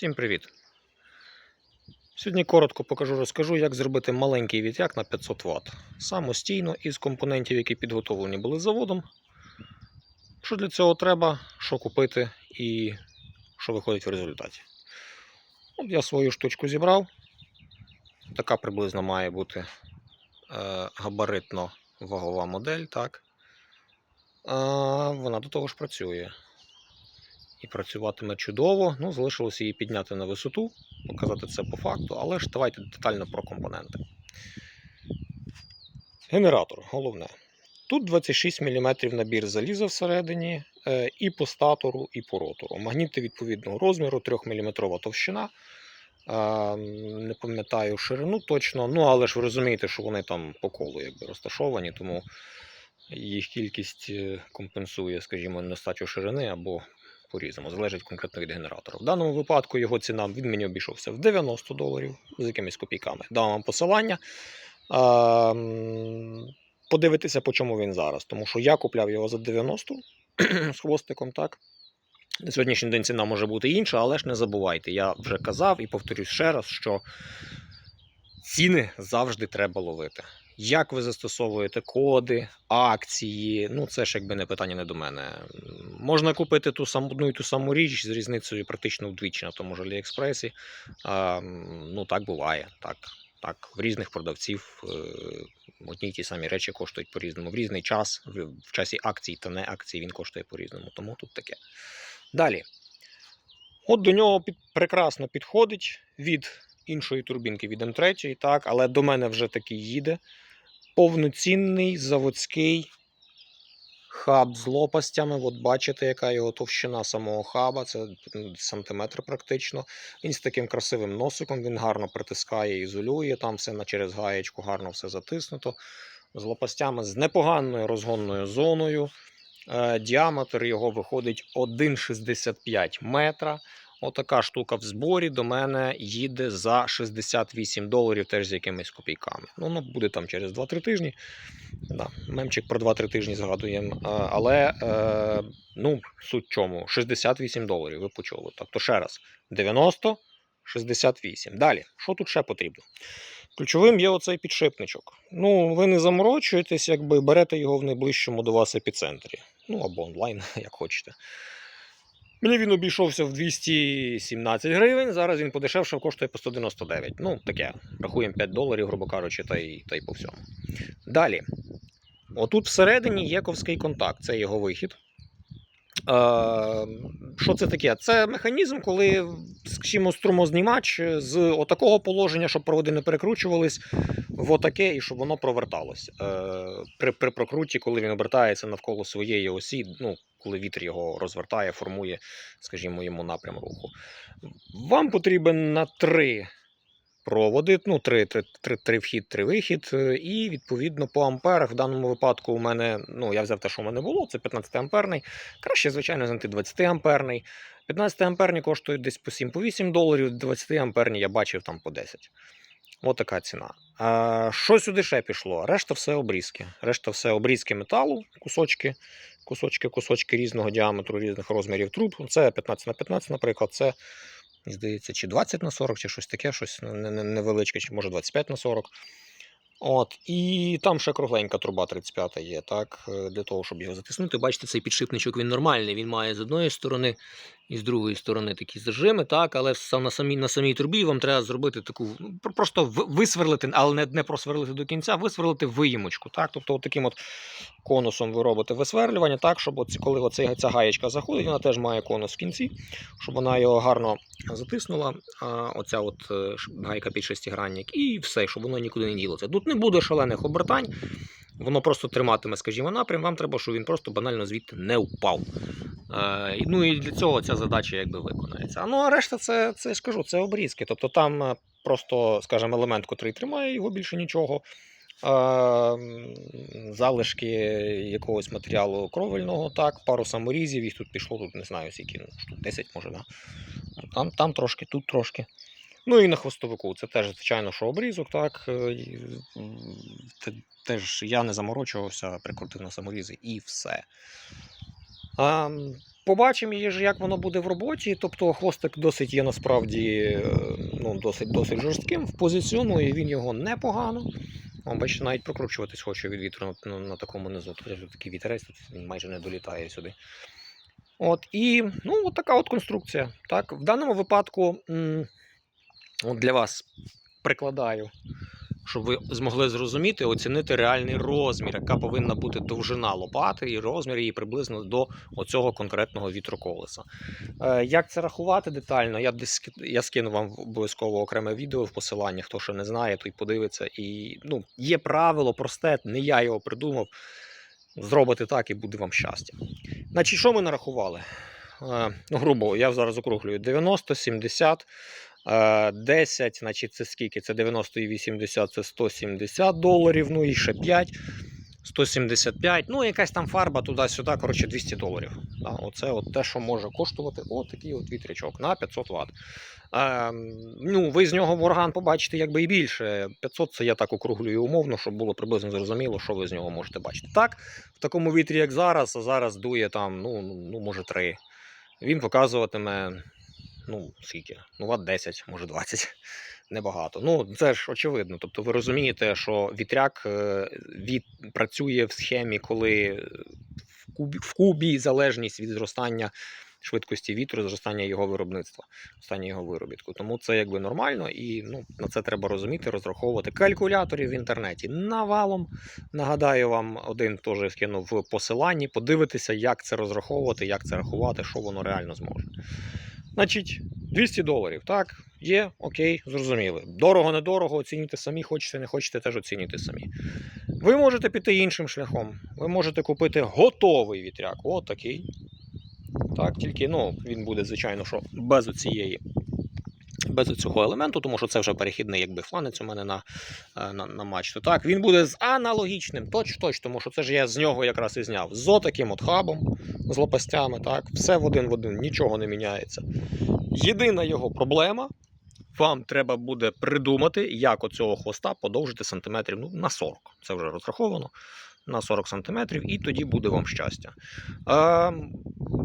Всім привіт! Сьогодні коротко покажу, розкажу, як зробити маленький вітяк на 500 Вт самостійно із компонентів, які підготовлені були заводом. Що для цього треба, що купити і що виходить в результаті. От я свою штучку зібрав. Така приблизно має бути е, габаритно-вагова модель. так. Вона до того ж працює і працюватиме чудово. Ну, залишилося її підняти на висоту, показати це по факту, але ж давайте детально про компоненти. Генератор головне. Тут 26 мм набір заліза всередині, е, і по статору, і по ротору. Магніти відповідного розміру, 3 мм товщина. Е, Не пам'ятаю ширину точно, ну але ж ви розумієте, що вони там по колу якби розташовані, тому їх кількість е, компенсує, скажімо, нестачу ширини або по-різному, залежить конкретно від генератора. В даному випадку його ціна він мені обійшовся в 90 доларів з якимись копійками. Дам вам посилання. А, м, подивитися, по чому він зараз. Тому що я купляв його за 90 з хвостиком, так. На сьогоднішній день ціна може бути інша, але ж не забувайте, я вже казав і повторюсь ще раз, що ціни завжди треба ловити. Як ви застосовуєте коди, акції, ну це ж якби не питання не до мене. Можна купити ту саму одну і ту саму річ з різницею практично вдвічі на тому ж Аліекспресі. А, ну так буває. Так, так. В різних продавців е, одні й ті самі речі коштують по-різному. В різний час, в, часі акцій та не акцій він коштує по-різному. Тому тут таке. Далі. От до нього під, прекрасно підходить від іншої турбінки від М3, так, але до мене вже такий їде. Повноцінний заводський хаб з лопастями. От бачите, яка його товщина самого хаба, це ну, сантиметр практично. Він з таким красивим носиком, він гарно притискає, ізолює, там все на через гаєчку гарно все затиснуто. З лопастями з непоганою розгонною зоною. Е, Діаметр його виходить 1,65 метра. Отака штука в зборі до мене їде за 68 доларів, теж з якимись копійками. Ну, воно буде там через 2-3 тижні. Да, мемчик про 2-3 тижні згадуємо. Але е, ну, суть чому? 68 доларів, ви почули. Тобто ще раз, 90, 68. Далі, що тут ще потрібно? Ключовим є оцей підшипничок. Ну, ви не заморочуєтесь, якби берете його в найближчому до вас епіцентрі. Ну або онлайн, як хочете. Мені він обійшовся в 217 гривень. Зараз він подешевшав, коштує по 199. Ну, таке. Рахуємо 5 доларів, грубо кажучи, та й, та й по всьому. Далі. Отут всередині є ковський контакт, це його вихід. Що це таке? Це механізм, коли, скажімо, струмознімач з отакого положення, щоб проводи не перекручувались, в отаке і щоб воно проверталось. Е, при, при прокруті, коли він обертається навколо своєї осі, ну, коли вітер його розвертає, формує, скажімо, йому напрям руху. Вам потрібен на три проводи, ну, три, три, три, три вхід, три вихід, е, і відповідно по амперах. В даному випадку у мене, ну, я взяв те, що у мене було, це 15 амперний. Краще, звичайно, знайти 20 амперний. 15 амперні коштують десь по 7-8 доларів, 20 амперні я бачив там по 10. Ось така ціна. А, що сюди ще пішло? Решта все обрізки. Решта все обрізки металу, кусочки, кусочки, кусочки різного діаметру, різних розмірів труб. Це 15 на 15, наприклад, це, здається, чи 20 на 40, чи щось таке, щось не- не- невеличке, чи може 25 на 40. От, і там ще кругленька труба 35 є, так, е, для того, щоб його затиснути. Бачите, цей підшипничок він нормальний. Він має з одної сторони і з другої сторони такі зажими, так, але на самій, на самій трубі вам треба зробити таку, ну, просто висверлити, але не, не просверлити до кінця, висверлити виїмочку. Так? Тобто таким от конусом ви робите висверлювання, так, щоб от, коли оцей, ця гаєчка заходить, вона теж має конус в кінці, щоб вона його гарно затиснула, а, оця от е, гайка під шестигранник, і все, щоб воно нікуди не ділося. Тут не буде шалених обертань, воно просто триматиме, скажімо, напрям. Вам треба, щоб він просто банально звідти не впав. Е, ну і для цього ця задача якби виконається. А ну а решта це, це я ж це обрізки. Тобто там е, просто, скажімо, елемент, котрий тримає його більше нічого. е, Залишки якогось матеріалу кровельного, так, пару саморізів, їх тут пішло, тут не знаю, скільки, ну, штук 10 може, да. там, там трошки, тут трошки. Ну і на хвостовику. Це теж, звичайно, що обрізок, так. Теж я не заморочувався, прикрутив на саморізи і все. Побачимо, як воно буде в роботі. Тобто хвостик досить є насправді е, ну, досить, досить жорстким. Позиціонує він його непогано. О, бачите, навіть прокручуватись хоче від вітру на, на, на такому низу. Тут такий вітерець, тут він майже не долітає сюди. От, і ну, от така от конструкція. Так, в даному випадку м, от для вас прикладаю, щоб ви змогли зрозуміти, оцінити реальний розмір, яка повинна бути довжина лопати і розмір її приблизно до оцього конкретного вітроколеса. Е, як це рахувати детально? Я я скину вам обов'язково окреме відео в посиланні. Хто ще не знає, той подивиться. І ну, є правило просте, не я його придумав. Зробите так і буде вам щастя. Значить, що ми нарахували? Е, ну, грубо, я зараз округлюю 90, 70, е, 10, значить, це скільки? Це 90 і 80, це 170 доларів, ну і ще 5. 175, ну якась там фарба туди-сюди, коротше 200 доларів. Да, оце от те, що може коштувати отакий от вітрячок на 500 Вт. Е, ну, ви з нього в орган побачите якби і більше. 500 це я так округлюю умовно, щоб було приблизно зрозуміло, що ви з нього можете бачити. Так, в такому вітрі, як зараз, а зараз дує там, ну, ну може 3. Він показуватиме, ну, скільки? Ну, ват 10, може 20. Небагато. Ну, це ж очевидно. Тобто ви розумієте, що вітряк е, від, працює в схемі, коли в кубі, в кубі залежність від зростання швидкості вітру, зростання його виробництва, зростання його виробітку. Тому це якби нормально, і ну, на це треба розуміти, розраховувати. Калькуляторів в інтернеті навалом. Нагадаю вам, один теж скинув в посиланні. Подивитися, як це розраховувати, як це рахувати, що воно реально зможе. Значить, 200 доларів, так, є, окей, зрозуміли. Дорого, недорого, оцінюйте самі, хочете, не хочете, теж оцінюйте самі. Ви можете піти іншим шляхом. Ви можете купити готовий вітряк. О, такий. Так, тільки ну, він буде, звичайно, що без оцієї. Без цього елементу, тому що це вже перехідний якби фланець у мене на, е, на, на мачту. Так, він буде з аналогічним, точ-точ, тому що це ж я з нього якраз і зняв. З отаким от хабом, з лопастями, так, все в один в один, нічого не міняється. Єдина його проблема, вам треба буде придумати, як оцього хвоста подовжити сантиметрів ну, на 40. Це вже розраховано на 40 сантиметрів, і тоді буде вам щастя.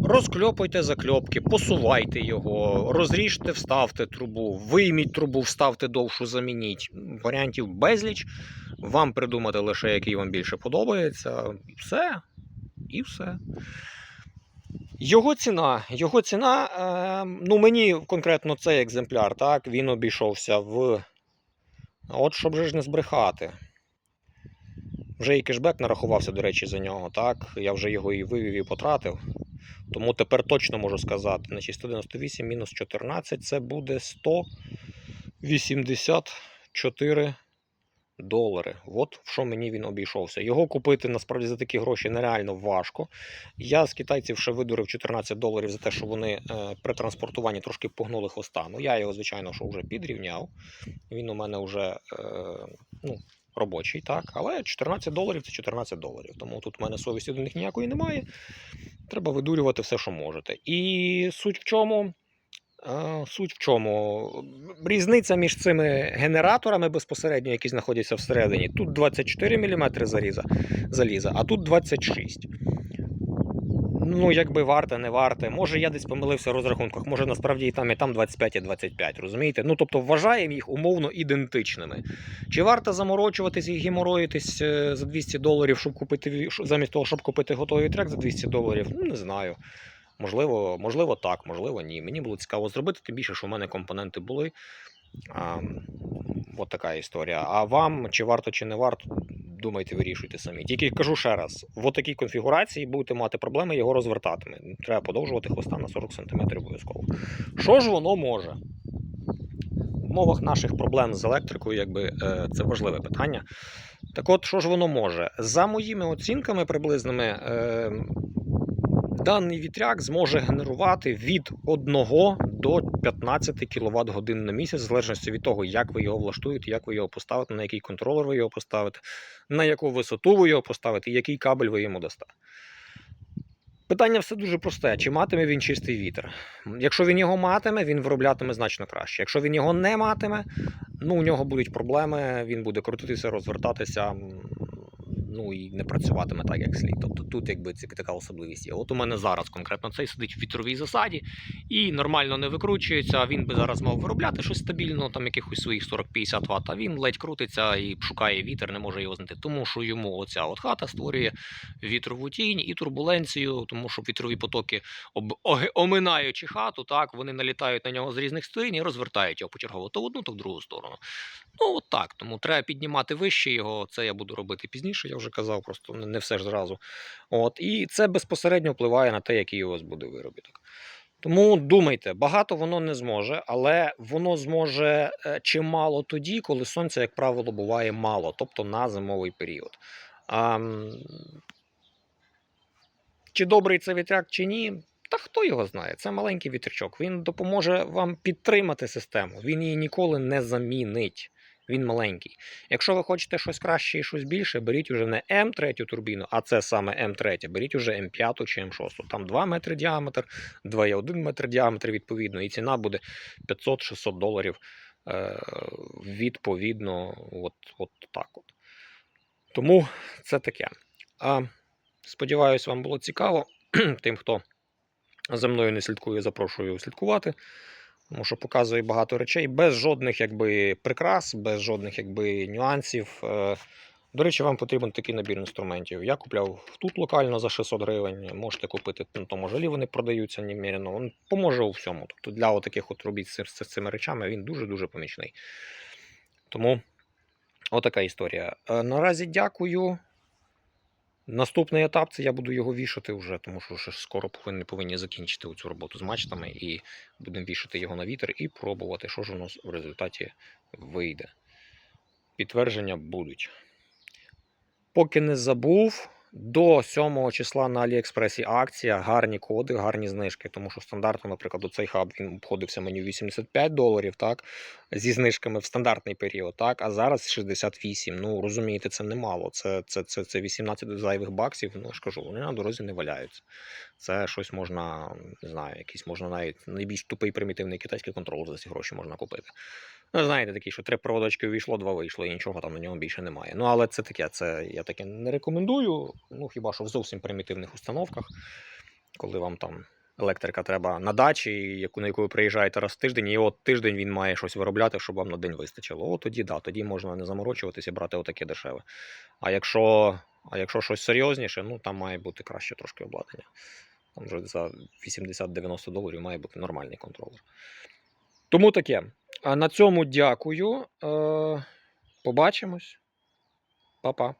Розкльопуйте закльопки, посувайте його, розріжте, вставте трубу, вийміть трубу, вставте довшу, замініть. Варіантів безліч. Вам придумати лише, який вам більше подобається. Все. І все. Його ціна. Його ціна, е, ну мені конкретно цей екземпляр, так, він обійшовся в. От щоб же ж не збрехати. Вже і кешбек нарахувався, до речі, за нього, так. Я вже його і вивів і потратив. Тому тепер точно можу сказати. Значить, 198 мінус 14 це буде 184 долари. От в що мені він обійшовся. Його купити насправді за такі гроші нереально важко. Я з китайців ще видурив 14 доларів за те, що вони е, при транспортуванні трошки погнули хвоста. Ну я його, звичайно, що вже підрівняв. Він у мене вже е, ну, робочий, так. Але 14 доларів це 14 доларів. Тому тут в мене совісті до них ніякої немає. Треба видурювати все, що можете. І суть в чому. Суть в чому? Різниця між цими генераторами безпосередньо, які знаходяться всередині. Тут 24 мм заріза, заліза, а тут 26. Ну, якби варте, не варте. Може, я десь помилився в розрахунках, може насправді і там, і там 25 і 25, розумієте? Ну, тобто вважаємо їх умовно ідентичними. Чи варто заморочуватись і геморроїтись е, за 200 доларів, щоб купити замість того, щоб купити готовий трек за 200 доларів? Ну, не знаю. Можливо, можливо, так, можливо, ні. Мені було цікаво зробити, тим більше, що в мене компоненти були. А, от така історія. А вам, чи варто, чи не варто, думайте, вирішуйте самі. Тільки кажу ще раз: в такій конфігурації будете мати проблеми його розвертатиме. Треба подовжувати хвоста на 40 см обов'язково. Що ж воно може? В умовах наших проблем з електрикою, якби е, це важливе питання. Так от, що ж воно може? За моїми оцінками приблизними, е, даний вітряк зможе генерувати від 1 до 15 кВт годин на місяць, в залежності від того, як ви його влаштуєте, як ви його поставите, на який контролер ви його поставите, на яку висоту ви його поставите, і який кабель ви йому дасте. Питання все дуже просте: чи матиме він чистий вітер? Якщо він його матиме, він вироблятиме значно краще. Якщо він його не матиме, ну у нього будуть проблеми, він буде крутитися, розвертатися ну і не працюватиме так, як слід. Тобто тут якби це така особливість є. От у мене зараз конкретно цей сидить в вітровій засаді і нормально не викручується. Він би зараз мав виробляти щось стабільно, там якихось своїх 40-50 Вт, а він ледь крутиться і шукає вітер, не може його знайти. Тому що йому оця от хата створює вітрову тінь і турбуленцію, тому що вітрові потоки, оминаючи хату, так, вони налітають на нього з різних сторін і розвертають його почергово то в одну, то в другу сторону. Ну, от так. Тому треба піднімати вище його. Це я буду робити пізніше, я вже казав, просто не не все ж зразу. От, і це безпосередньо впливає на те, який у вас буде виробіток. Тому думайте, багато воно не зможе, але воно зможе е, чимало тоді, коли сонця, як правило, буває мало, тобто на зимовий період. А, чи добрий це вітряк, чи ні, та хто його знає? Це маленький вітрячок. Він допоможе вам підтримати систему. Він її ніколи не замінить. Він маленький. Якщо ви хочете щось краще і щось більше, беріть уже не М3 турбіну, а це саме М3, беріть уже М5 чи М6. Там 2 метри діаметр, 2,1 метр діаметр відповідно, і ціна буде 500-600 доларів е, відповідно. От, от так от. Тому це таке. А, сподіваюсь, вам було цікаво. Тим, хто за мною не слідкує, запрошую слідкувати. Тому що показує багато речей без жодних якби, прикрас, без жодних якби, нюансів. Е, До речі, вам потрібен такий набір інструментів. Я купляв тут локально за 600 гривень. Можете купити на тому жалі, вони продаються немірено. Він поможе у всьому. Тобто для таких от робіт з, з цими речами він дуже-дуже помічний. Тому отака історія. Е, Наразі дякую. Наступний етап це я буду його вішати вже, тому що ще скоро повинні, повинні закінчити цю роботу з мачтами і будемо вішати його на вітер і пробувати, що ж у нас в результаті вийде. Підтвердження будуть. Поки не забув, до 7 числа на Аліекспресі акція, гарні коди, гарні знижки. Тому що стандартно, наприклад, цей хаб він обходився мені в 85 доларів, так, зі знижками в стандартний період, так, а зараз 68. Ну, розумієте, це немало. Це, це, це, це 18 зайвих баксів. Ну, я ж кажу, вони на дорозі не валяються. Це щось можна, не знаю, якийсь можна навіть найбільш тупий примітивний китайський контролер за ці гроші можна купити. Ну, знаєте, такий, що три проводочки увійшло, два вийшло, і нічого там на ньому більше немає. Ну, але це таке, це я таке не рекомендую. Ну, хіба що в зовсім примітивних установках, коли вам там електрика треба на дачі, яку, на яку ви приїжджаєте раз в тиждень, і от тиждень він має щось виробляти, щоб вам на день вистачило. От тоді, да, тоді можна не заморочуватися і брати отаке дешеве. А якщо, а якщо щось серйозніше, ну там має бути краще трошки обладнання. Там вже за 80-90 доларів має бути нормальний контролер. Тому таке. А на цьому дякую. Е, побачимось. Па-па.